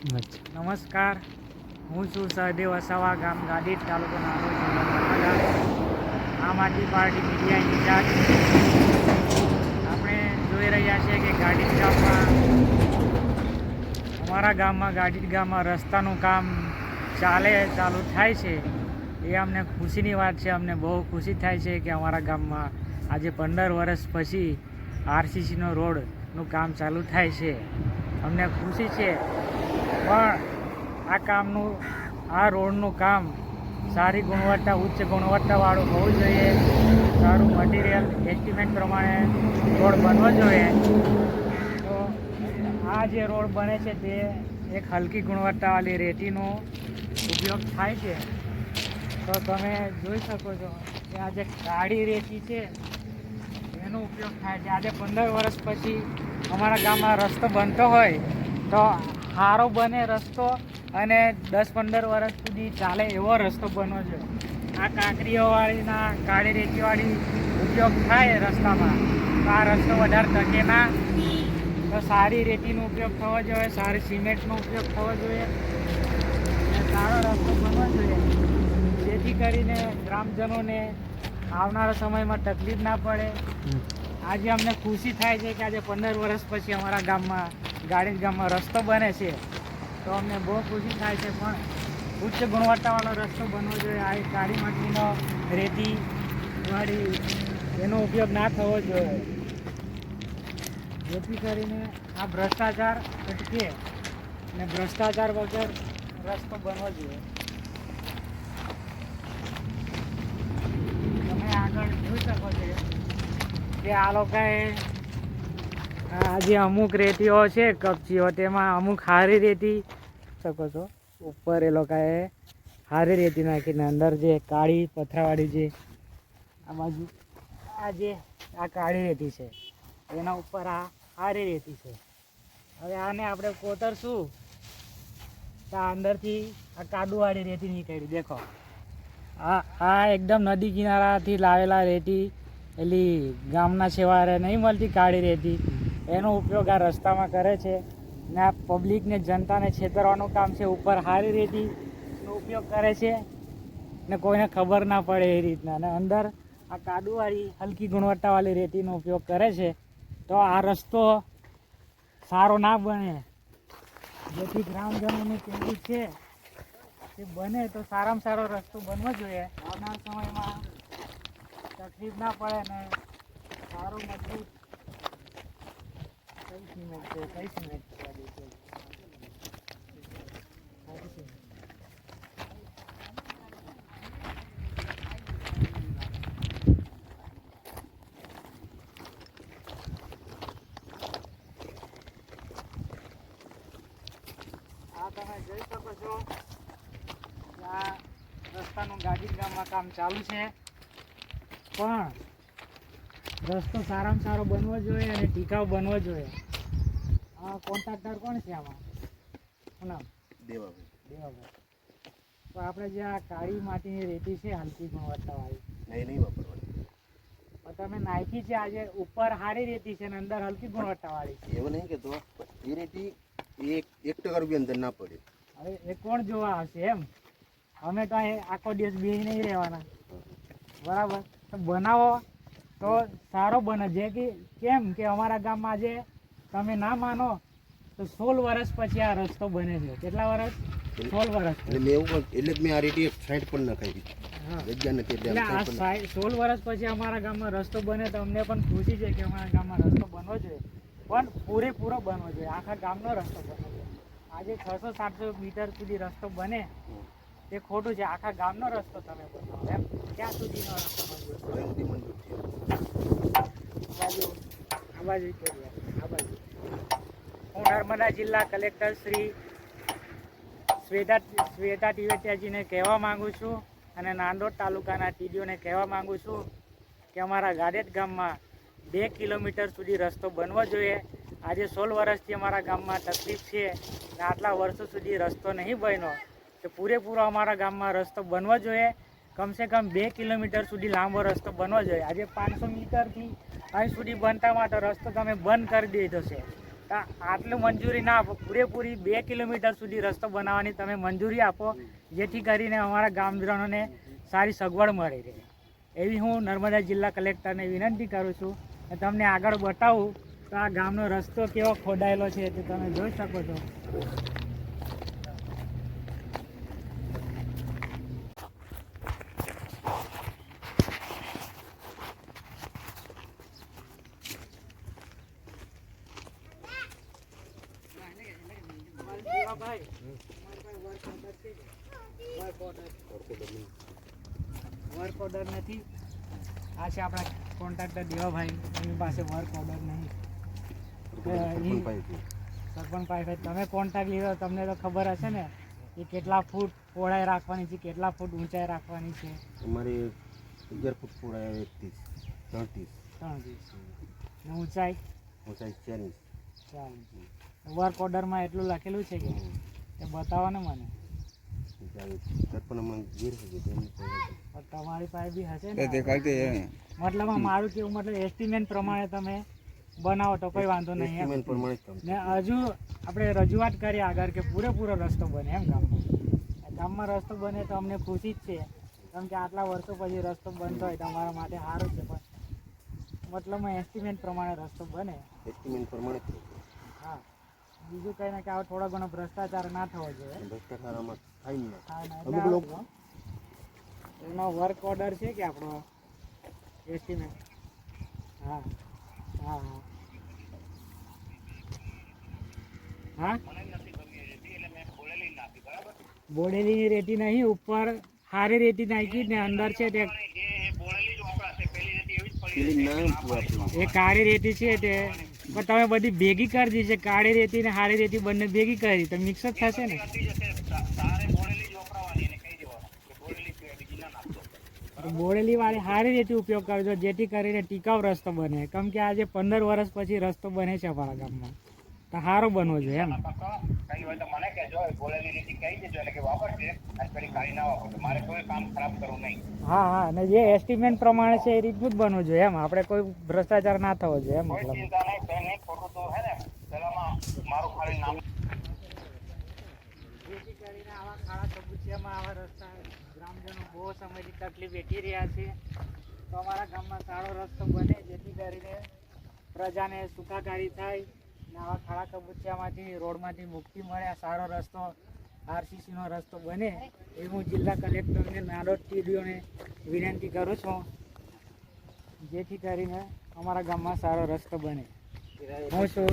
નમસ્કાર. હું છું સહદેવ વસાવા ગામ ગાદી તાલુકો નર્મદા આમ આદમી પાર્ટી મીડિયા ઇન્ચાર્જ આપણે જોઈ રહ્યા છીએ કે ગાડી ગામમાં, અમારા ગામમાં ગાડી ગામમાં રસ્તાનું કામ ચાલે, ચાલુ થાય છે. એ અમને ખુશીની વાત છે. અમને બહુ ખુશી થાય છે કે અમારા ગામમાં આજે પંદર વર્ષ પછી આરસીસીનો રોડનું કામ ચાલુ થાય છે. અમને ખુશી છે. પણ આ કામનું, આ રોડનું કામ સારી ગુણવત્તા, ઉચ્ચ ગુણવત્તાવાળું હોવું જોઈએ. સારું મટીરિયલ એસ્ટિમેટ પ્રમાણે રોડ બનવો જોઈએ. તો આ જે રોડ બને છે તે એક હલકી ગુણવત્તાવાળી રેતીનો ઉપયોગ થાય છે. તો તમે જોઈ શકો છો કે આ જે કાળી રેતી છે, એનો ઉપયોગ થાય છે. આજે પંદર વર્ષ પછી અમારા ગામમાં રસ્તો બનતો હોય તો સારો બને રસ્તો અને દસ પંદર વર્ષ સુધી ચાલે એવો રસ્તો બનવો જોઈએ આ કાંકરીઓવાળીના કાળી રેતીવાળી ઉપયોગ થાય રસ્તામાં. તો આ રસ્તો વધારે ટકે ના. તો સારી રેતીનો ઉપયોગ થવો જોઈએ સારી સિમેન્ટનો ઉપયોગ થવો જોઈએ. સારો રસ્તો બનવો જોઈએ. જેથી કરીને ગ્રામજનોને આવનારા સમયમાં તકલીફ ના પડે. આજે અમને ખુશી થાય છે કે આજે પંદર વર્ષ પછી અમારા ગામમાં ગાડી ગામમાં રસ્તો બને છે. તો અમને બહુ ખુશી થાય છે, પણ ઉચ્ચ ગુણવત્તાવાળો રસ્તો બનવો જોઈએ. આ કાળી માટીનો રેતી વાળી એનો ઉપયોગ ના થવો જોઈએ. જેથી કરીને આ ભ્રષ્ટાચાર અટકે અને ભ્રષ્ટાચાર વગર રસ્તો બનવો જોઈએ. તમે આગળ જોઈ શકો છો કે આ લોકોએ આ જે અમુક રેતીઓ છે, કપચીઓ, તેમાં અમુક હારી રેતી. શકો છો? ઉપર એ લોકોએ હારી રેતી નાખીને અંદર જે કાળી પથરાવાળી જે આ બાજુ, આ જે આ કાળી રેતી છે, એના ઉપર આ હારી રેતી છે. હવે આને આપણે કોતરશું? તો અંદરથી આ કાદુવાળી રેતી નીકળી, દેખો. આ આ એકદમ નદી કિનારાથી લાવેલા રેતી, એલી ગામના છેવારે નહીં મળતી કાળી રેતી. એનો ઉપયોગ આ રસ્તામાં કરે છે ને આ પબ્લિકને જનતાને છેતરવાનું કામ છે, ઉપર સારી રેતીનો ઉપયોગ કરે છે ને કોઈને ખબર ના પડે એ રીતના. અને અંદર આ કાદુવાળી હલકી ગુણવત્તાવાળી રેતીનો ઉપયોગ કરે છે. તો આ રસ્તો સારો ના બને, જેથી ગ્રામજનોનું કહેવું છે તે બને તો સારામાં સારો રસ્તો બનવો જોઈએ. આવનાર સમયમાં તકલીફ ના પડે ને સારું મજબૂત કઈ સિમેન્ટ છે કઈ સિમેન્ટ છે આ દેખો. સાચી સિમેન્ટ. આ તમે જોઈ શકો છો. આ રસ્તાનું ગાડી ગામમાં કામ ચાલુ છે. પણ રસ્તો સારામાં સારો બનવો જોઈએ અને ટીકાઉ બનવો જોઈએ. કોન્ટ્રાક્ટર કોણ છે આમાં? શું નામ દેવાભાઈ. દેવાભાઈ. તો આપણે જે આ કાળી માટીની રેતી છે હલકી ગુણવત્તાવાળી નહીં નહીં વાપરવાની. તો તમે નાખી છે આજે ઉપર સારી રેતી છે અને અંદર હલકી ગુણવત્તાવાળી છે. એવું નહીં કહેતો એ રેતી એક એક ટકા રૂપિયા અંદર ના પડે. હવે એ કોણ જોવા આવશે એમ? અમે તો આખો દિવસ બે નહીં રહેવાના. બરાબર? તો બનાવો. તો સારો બને. જે કે કેમ કે અમારા ગામમાં આજે તમે ના માનો તો સોળ વર્ષ પછી આ રસ્તો બને છે. કેટલા વર્ષ? સોળ વર્ષ. એટલે મેં એવું એટલે મેં આ રીતે સાઈડ પણ નખાવી. જગ્યા નથી એટલે એટલે આ side સોળ વર્ષ પછી અમારા ગામમાં રસ્તો બને તો અમને પણ ખુશી છે કે અમારા ગામમાં રસ્તો બનવો જોઈએ પણ પૂરેપૂરો બનવો જોઈએ આખા ગામનો રસ્તો બનવો જોઈએ આજે છસો સાતસો મીટર સુધી રસ્તો બને. તે ખોટું છે. આખા ગામનો રસ્તો તમે બનાવો એમ? ક્યાં સુધીનો રસ્તો મંજૂર મંજૂર છે આ બાજુ. આ બાજુ. આ બાજુ. હું નર્મદા જિલ્લા કલેક્ટર શ્રી શ્વેતા શ્વેતા ટિવેટિયાજીને કહેવા માગું છું અને નાંદોદ તાલુકાના ટીડીઓને કહેવા માગું છું કે અમારા ગાડેટ ગામમાં બે કિલોમીટર સુધી રસ્તો બનવો જોઈએ. આજે સોળ વર્ષથી અમારા ગામમાં તકલીફ છે અને આટલા વર્ષો સુધી રસ્તો નહીં બન્યો. તો પૂરેપૂરો અમારા ગામમાં રસ્તો બનવો જોઈએ. કમસે કમ બે કિલોમીટર સુધી લાંબો રસ્તો બનવો જોઈએ. આજે પાંચસો મીટરથી અહીં સુધી બનતા માટે રસ્તો તમે બંધ કરી દીધો છે. આટલું મંજૂરી ના આપો. પૂરેપૂરી બે કિલોમીટર સુધી રસ્તો બનાવવાની તમે મંજૂરી આપો. જેથી કરીને અમારા ગામજનોને સારી સગવડ મળી રહે. એવી હું નર્મદા જિલ્લા કલેક્ટરને વિનંતી કરું છું તમને આગળ બતાવું તો આ ગામનો રસ્તો કેવો ખોડાયેલો છે તે તમે જોઈ શકો છો. વર્ક ઓર્ડર નથી આ છે આપણા કોન્ટ્રાક્ટર દેવાભાઈ એની પાસે વર્ક ઓર્ડર નહીં સરપંચ પાસે તમે કોન્ટ્રાક્ટ લીધો તમને તો ખબર હશે ને? કે કેટલા ફૂટ પહોળાઈ રાખવાની છે કેટલા ફૂટ ઊંચાઈ રાખવાની છે અમારી અગિયાર ફૂટ પહોળાઈ એકત્રીસ ત્રણત્રીસ ત્રણ ને? ઊંચાઈ ઊંચાઈ ચાલીસ ચાલીસ વર્ક ઓર્ડરમાં એટલું લખેલું છે કે એ બતાવો ને મને. તમારી પાસે બી હશે ને દેખાડતી મતલબ મારું કેવું મતલબ એસ્ટિમેટ પ્રમાણે તમે બનાવો તો કોઈ વાંધો નહીં એમ. એસ્ટિમેટ પ્રમાણે ને હજુ આપણે રજૂઆત કરી આગળ કે પૂરેપૂરો રસ્તો બને એમ ગામમાં ગામમાં રસ્તો બને તો અમને ખુશી જ છે. કેમ કે આટલા વર્ષો પછી રસ્તો બનતો હોય તમારા માટે સારું છે પણ મતલબમાં એસ્ટિમેટ પ્રમાણે રસ્તો બને. એસ્ટિમેટ પ્રમાણે બીજું કંઈ ને કે આવો થોડો ઘણો ભ્રષ્ટાચાર ના થવો જોઈએ. ભ્રષ્ટાચાર આમાં થાય ના અમુક લોકો એનો વર્ક ઓર્ડર છે કે આપણો? એસ્ટિમેટ હા હા હા. હા? બોડેલીની રેતી નહીં ઉપર હારી રેતી નાખી ને અંદર છે તે એ કાળી રેતી છે તે પણ તમે બધી ભેગી કરી દીધી છે કાળી રેતી ને હારી રેતી બંને ભેગી કરી તો મિક્સ જ થશે ને. બોડેલી વાળી હારી રીતે ઉપયોગ કરજો, જેથી કરીને ટીકાઉ રસ્તો બને. કેમ કે આજે પંદર વર્ષ પછી રસ્તો બને છે અમારા ગામમાં. તો સારું બનવો જોઈએ એમ. નહીં હોય તો મને કેજો એ ભોલેવી રીતે કઈ જો એટલે કે વાપરજે ખાલી ના વાપરો મારે કોઈ કામ ખરાબ કરવું નહીં. હા હા અને જે એસ્ટિમેટ પ્રમાણે છે એ રીતનું જ બનવું જોઈએ એમ. આપણે કોઈ ભ્રષ્ટાચાર ના થવો જોઈએ એમ મતલબ. જેથી કરીને આવા ખાડા કબૂચિયામાં આવા રસ્તા ગ્રામજનો બહુ સમયથી તકલીફ વેઠી રહ્યા છે. તો અમારા ગામમાં સારો રસ્તો બને જેથી કરીને પ્રજાને સુખાકારી થાય. ને આવા ખાડા કબૂચિયામાંથી રોડમાંથી મુક્તિ મળે આ સારો રસ્તો આરસીસીનો રસ્તો બને એ હું જિલ્લા કલેક્ટરને નાડોદ ટીડીઓને વિનંતી કરું છું. જેથી કરીને અમારા ગામમાં સારો રસ્તો બને. હું છું